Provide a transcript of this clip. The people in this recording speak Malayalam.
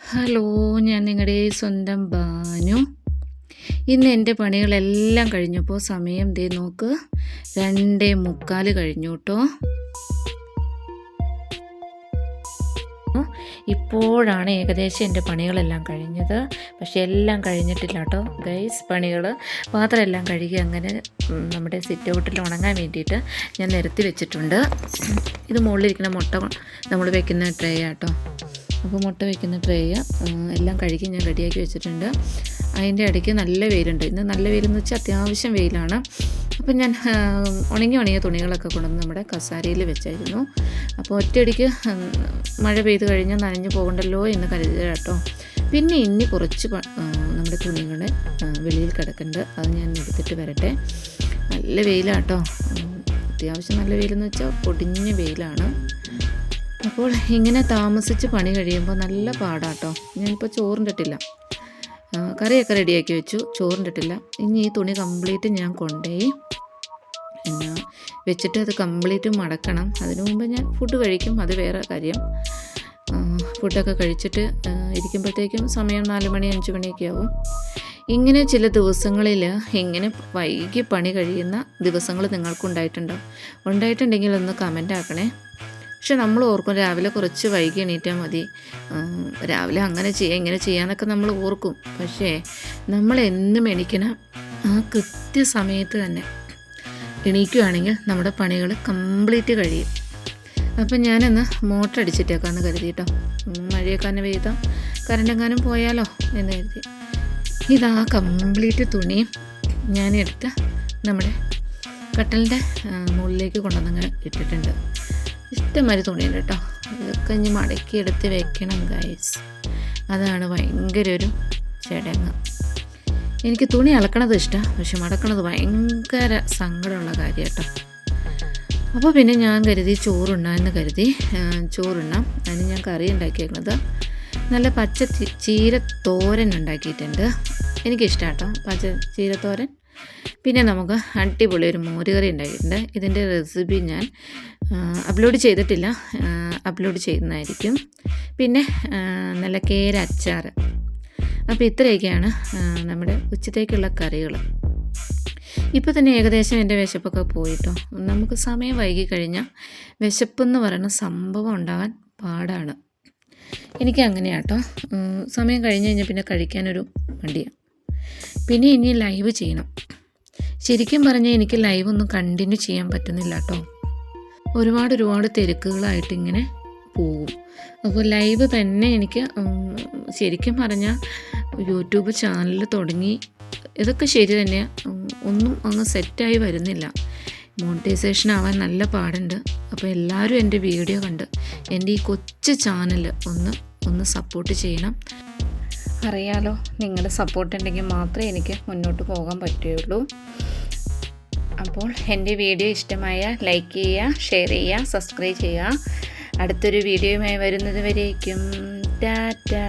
ഹലോ ഞാൻ നിങ്ങളുടെ സ്വന്തം ബാനു ഇന്ന് എന്റെ പണികളെല്ലാം കഴിഞ്ഞപ്പോൾ സമയം ദേ നോക്ക്. രണ്ടേ മുക്കാൽ കഴിഞ്ഞു കേട്ടോ ഇപ്പോഴാണ് ഏകദേശം എന്റെ പണികളെല്ലാം കഴിഞ്ഞത്. പക്ഷേ എല്ലാം കഴിഞ്ഞിട്ടില്ല കേട്ടോ ഗൈസ് പണികൾ പാത്രമെല്ലാം കഴുകി അങ്ങനെ നമ്മുടെ സിറ്റ് ഔട്ടിൽ ഉണങ്ങാൻ വേണ്ടിയിട്ട് ഞാൻ നിരത്തി വെച്ചിട്ടുണ്ട്. ഇത് മുകളിലിരിക്കുന്ന മുട്ട നമ്മൾ വെക്കുന്ന ട്രേ ആട്ടോ അപ്പോൾ മുട്ട വെക്കുന്ന ട്രേ എല്ലാം കഴുകി ഞാൻ റെഡിയാക്കി വെച്ചിട്ടുണ്ട്. അതിന്റെ ഇടയ്ക്ക് നല്ല വെയിലുണ്ട്. ഇന്ന് നല്ല വെയിലെന്ന് വെച്ചാൽ അത്യാവശ്യം വെയിലാണ്. അപ്പം ഞാൻ ഉണങ്ങി ഉണങ്ങിയ തുണികളൊക്കെ കൊണ്ടുവന്ന് നമ്മുടെ കസാരയിൽ വെച്ചായിരുന്നു. അപ്പോൾ ഒറ്റയടിക്ക് മഴ പെയ്ത് കഴിഞ്ഞാൽ നനഞ്ഞു പോകണ്ടല്ലോ എന്ന് കരുതുക കേട്ടോ. പിന്നെ ഇനി കുറച്ച് നമ്മുടെ തുണികൾ വെളിയിൽ കിടക്കുന്നുണ്ട് അത് ഞാൻ എടുത്തിട്ട് വരട്ടെ. നല്ല വെയിലാട്ടോ അത്യാവശ്യം നല്ല വെയിലെന്ന് വെച്ചാൽ പൊടിഞ്ഞ വെയിലാണ്. അപ്പോൾ ഇങ്ങനെ താമസിച്ച് പണി കഴിയുമ്പോൾ നല്ല പാടാട്ടോ. ഞാനിപ്പോൾ ചോറിന്റെട്ടില്ല കറിയൊക്കെ റെഡിയാക്കി വെച്ചു. ചോറിന്റെട്ടില്ല ഇനി ഈ തുണി കംപ്ലീറ്റ് ഞാൻ കൊണ്ടുപോയി പിന്നെ വെച്ചിട്ട് അത് കംപ്ലീറ്റ് മടക്കണം. അതിനു മുമ്പ് ഞാൻ ഫുഡ് കഴിക്കും. അത് വേറെ കാര്യം. ഫുഡൊക്കെ കഴിച്ചിട്ട് ഇരിക്കുമ്പോഴത്തേക്കും സമയം നാല് മണി അഞ്ച് മണിയൊക്കെ ആവും. ഇങ്ങനെ ചില ദിവസങ്ങളിൽ ഇങ്ങനെ വൈകി പണി കഴിയുന്ന ദിവസങ്ങൾ നിങ്ങൾക്കുണ്ടായിട്ടുണ്ടോ ഉണ്ടായിട്ടുണ്ടെങ്കിൽ ഒന്ന് കമന്റ് ആക്കണേ. പക്ഷെ നമ്മൾ ഓർക്കും രാവിലെ കുറച്ച് വൈകി എണീറ്റാൽ മതി. രാവിലെ അങ്ങനെ ചെയ്യാം ഇങ്ങനെ ചെയ്യാന്നൊക്കെ നമ്മൾ ഓർക്കും. പക്ഷേ നമ്മൾ എന്നും എണീക്കണം ആ കൃത്യസമയത്ത് തന്നെ എണീക്കുകയാണെങ്കിൽ നമ്മുടെ പണികൾ കംപ്ലീറ്റ് കഴിയും. അപ്പം ഞാനൊന്ന് മോട്ടർ അടിച്ചിട്ടേക്കാന്ന് കരുതി കേട്ടോ ഉം, മഴയൊക്കെ തന്നെ പെയ്താൽ കറണ്ടെങ്ങാനും പോയാലോ എന്ന് കരുതി. ഇതാ കംപ്ലീറ്റ് തുണിയും ഞാനെടുത്ത് നമ്മുടെ കട്ടലിന്റെ മുകളിലേക്ക് കൊണ്ടുവന്നങ്ങനെ ഇട്ടിട്ടുണ്ട്. ഇഷ്ടംമാതിരി തുണിയുണ്ട് കേട്ടോ. ഇതൊക്കെ ഇനി മടക്കി എടുത്ത് വെക്കണം ഗൈസ് അതാണ് ഭയങ്കര ഒരു ചടങ്ങ്. എനിക്ക് തുണി അളക്കണത് ഇഷ്ടമാണ് പക്ഷെ മടക്കണത് ഭയങ്കര സങ്കടമുള്ള കാര്യം കേട്ടോ. അപ്പോൾ പിന്നെ ഞാൻ കരുതി ചോറുണ്ണാമെന്ന് കരുതി ചോറുണ്ണാം. അതിന് ഞാൻ കറി ഉണ്ടാക്കിയേക്കുന്നത് നല്ല പച്ച ചീര തോരൻ ഉണ്ടാക്കിയിട്ടുണ്ട്. എനിക്കിഷ്ടം കേട്ടോ പച്ച ചീരത്തോരൻ. പിന്നെ നമുക്ക് അടിപൊളി ഒരു മോരുകറി ഉണ്ടായിട്ടുണ്ട്. ഇതിന്റെ റെസിപ്പി ഞാൻ അപ്ലോഡ് ചെയ്തിട്ടില്ല. അപ്ലോഡ് ചെയ്യുന്നതായിരിക്കും. പിന്നെ നല്ല കേര അച്ചാർ. അപ്പോൾ ഇത്രയൊക്കെയാണ് നമ്മുടെ ഉച്ചത്തേക്കുള്ള കറികൾ. ഇപ്പോൾ തന്നെ ഏകദേശം എന്റെ വിശപ്പൊക്കെ പോയിട്ടോ. നമുക്ക് സമയം വൈകി കഴിഞ്ഞാൽ വിശപ്പെന്ന് പറയുന്ന സംഭവം ഉണ്ടാകാൻ പാടാണ്. എനിക്ക് അങ്ങനെയാട്ടോ. സമയം കഴിഞ്ഞ് കഴിഞ്ഞാൽ പിന്നെ കഴിക്കാനൊരു മടിയാണ് പിന്നെ ഇനി ലൈവ് ചെയ്യണം. ശരിക്കും പറഞ്ഞാൽ എനിക്ക് ലൈവ് ഒന്നും കണ്ടിന്യൂ ചെയ്യാൻ പറ്റുന്നില്ല കേട്ടോ ഒരുപാട് ഒരുപാട് തിരക്കുകളായിട്ട് ഇങ്ങനെ പോകും. അപ്പോൾ ലൈവ് തന്നെ എനിക്ക് ശരിക്കും പറഞ്ഞാൽ യൂട്യൂബ് ചാനൽ തുടങ്ങി ഇതൊക്കെ ശരി തന്നെ ഒന്നും അങ്ങ് സെറ്റായി വരുന്നില്ല. മോണിറ്റൈസേഷൻ ആവാൻ നല്ല പാടുണ്ട്. അപ്പോൾ എല്ലാവരും എന്റെ വീഡിയോ കണ്ട് എന്റെ ഈ കൊച്ചു ചാനൽ ഒന്ന് ഒന്ന് സപ്പോർട്ട് ചെയ്യണം. അറിയാലോ നിങ്ങളുടെ സപ്പോർട്ട് ഉണ്ടെങ്കിൽ മാത്രമേ എനിക്ക് മുന്നോട്ട് പോകാൻ പറ്റുകയുള്ളൂ. അപ്പോൾ എന്റെ വീഡിയോ ഇഷ്ടമായ ലൈക്ക് ചെയ്യുക ഷെയർ ചെയ്യുക സബ്സ്ക്രൈബ് ചെയ്യുക. അടുത്തൊരു വീഡിയോയുമായി വരുന്നത് വരേക്കും. ടാറ്റാ.